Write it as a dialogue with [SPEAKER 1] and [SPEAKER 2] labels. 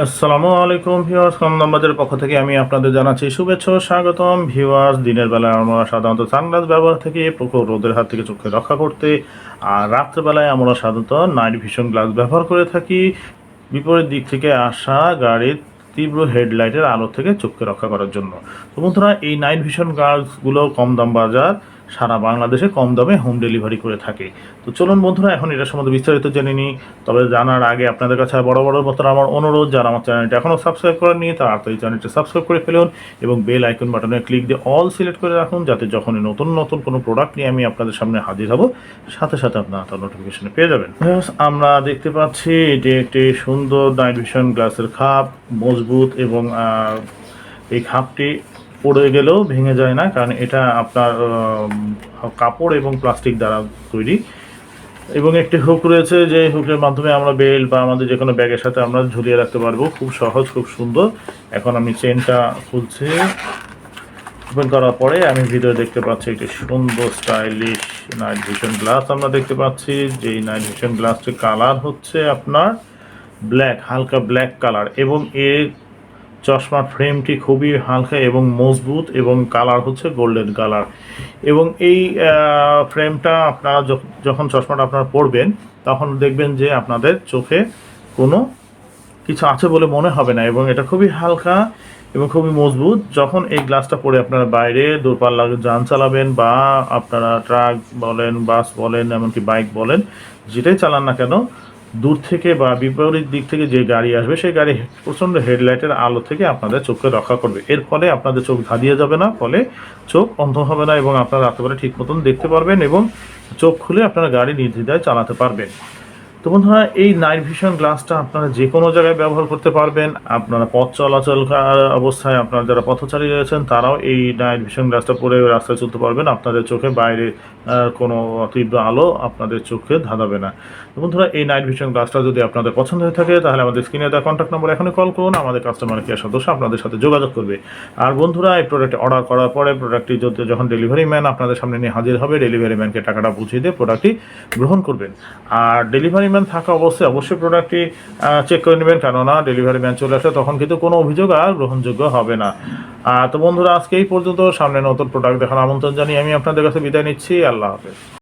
[SPEAKER 1] আসসালামু আলাইকুম ভিউয়ার্স, কমদামবাজারের পক্ষ থেকে আমি আপনাদের জানাচ্ছি শুভেচ্ছা স্বাগতম। ভিউয়ার্স, দিনের বেলায় আমরা সাধারণত সানগ্লাস ব্যবহার থেকে প্রখর রোদের হাত থেকে চোখকে রক্ষা করতে, আর রাত্রেবেলায় আমরা সাধারণত নাইট ভিশন গ্লাস ব্যবহার করে থাকি। বিপরীত দিক থেকে আসা গাড়ির তীব্র হেডলাইটের আলো থেকে চোখকে রক্ষা করার জন্য। তো বন্ধুরা, এই নাইট ভিশন গ্লাসগুলো কম দাম বাজার সারা বাংলাদেশে কম দামে হোম ডেলিভারি করে থাকে। তো চলুন বন্ধুরা, এখন এটার সম্বন্ধে বিস্তারিত জেনে নিই। তবে জানার আগে আপনাদের কাছে বড় বড় মতন আমার অনুরোধ, যারা আমার চ্যানেলটি এখনও সাবস্ক্রাইব করেননি, তারা তো এই চ্যানেলটি সাবস্ক্রাইব করে ফেলুন এবং বেল আইকন বাটনে ক্লিক দিয়ে অল সিলেক্ট করে রাখুন, যাতে যখনই নতুন নতুন কোনো প্রোডাক্ট নিয়ে আমি আপনাদের সামনে হাজির হব, সাথে সাথে আপনারা তার নোটিফিকেশনে পেয়ে যাবেন। আমরা দেখতে পাচ্ছি এটি একটি সুন্দর নাইট ভিশন গ্লাসের খাপ, মজবুত এবং এই খাপটি পড়ে গেলেও ভেঙে যায় না, কারণ এটা আপনার কাপড় এবং প্লাস্টিক দ্বারা তৈরি। এবং একটি হুক রয়েছে যে হুকের মাধ্যমে আমরা বেল্ট বা আমাদের যে কোনো ব্যাগের সাথে আমরা ঝুলিয়ে রাখতে পারব। খুব সহজ, খুব সুন্দর। এখন আমি চেনটা খুলছি। ওপেন করার পরে আমি ভিডিও দেখতে পাচ্ছি একটি সুন্দর স্টাইলিশ নাইট ভিশন গ্লাস আমরা দেখতে পাচ্ছি। যে নাইট ভিশন গ্লাসটির কালার হচ্ছে আপনার ব্ল্যাক, হালকা ব্ল্যাক কালার। এবং এর চশমার ফ্রেমটি খুবই হালকা এবং মজবুত এবং কালার হচ্ছে গোল্ডেন কালার। এবং এই ফ্রেমটা আপনারা যখ- যখন চশমাটা আপনারা পরবেন, তখন দেখবেন যে আপনাদের চোখে কোনো কিছু আছে বলে মনে হবে না এবং এটা খুবই হালকা এবং খুবই মজবুত। যখন এই গ্লাসটা পরে আপনারা বাইরে দূরপাল্লা যান চালাবেন বা আপনারা ট্রাক বলেন, বাস বলেন, এমনকি বাইক বলেন, যেটাই চালান না কেন দূর থেকে বা বিপরীত দিক থেকে যে গাড়ি আসবে, সেই গাড়ি প্রচণ্ড হেডলাইটের আলো থেকে আপনাদের চোখকে রক্ষা করবে। এর ফলে আপনাদের চোখ ধাঁধিয়ে যাবে না, ফলে চোখ অন্ধ হবে না এবং আপনারা রাত্রেবেলা ঠিক মতন দেখতে পারবেন এবং চোখ খুলে আপনারা গাড়ি নির্দ্বিধায় চালাতে পারবেন। তো বন্ধুরা, এই নাইট ভিশন গ্লাসটা আপনারা যে কোনো জায়গায় ব্যবহার করতে পারবেন। আপনারা পথ চলাচল অবস্থায় আপনারা যারা পথচারী রয়েছেন, তারাও এই নাইট ভিশন গ্লাসটা পরে রাস্তায় চলতে পারবেন। আপনাদের চোখে বাইরে কোনো তীব্র আলো আপনাদের চোখে ধাঁধাবে না। তো বন্ধুরা, এই নাইট ভিশন গ্লাসটা যদি আপনাদের পছন্দ হয়ে থাকে, তাহলে আমাদের স্ক্রিনে দেওয়া কন্ট্যাক্ট নম্বর এখনই কল করুন। আমাদের কাস্টমার কেয়ার সদস্য আপনাদের সাথে যোগাযোগ করবে। আর বন্ধুরা, এই প্রোডাক্ট অর্ডার করার পরে প্রোডাক্টটি যদি যখন ডেলিভারি ম্যান আপনাদের সামনে নিয়ে হাজির হবে ডেলিভারি ম্যানকে টাকাটা বুঝিয়ে দিয়ে প্রোডাক্টটি গ্রহণ করবেন। আর ডেলিভারি ম্যান থাকা অবশ্যই অবশ্যই প্রোডাক্টটি চেক করে নেবেন। কেননা ডেলিভারি ম্যান চলে আসে তখন কিন্তু কোনো অভিযোগ আর গ্রহণযোগ্য হবে না। তো বন্ধুরা, আজকে এই পর্যন্ত। সামনে নতুন প্রোডাক্ট দেখার আমন্ত্রণ জানিয়ে আমি আপনাদের কাছে বিদায় নিচ্ছি। আল্লাহ হাফেজ।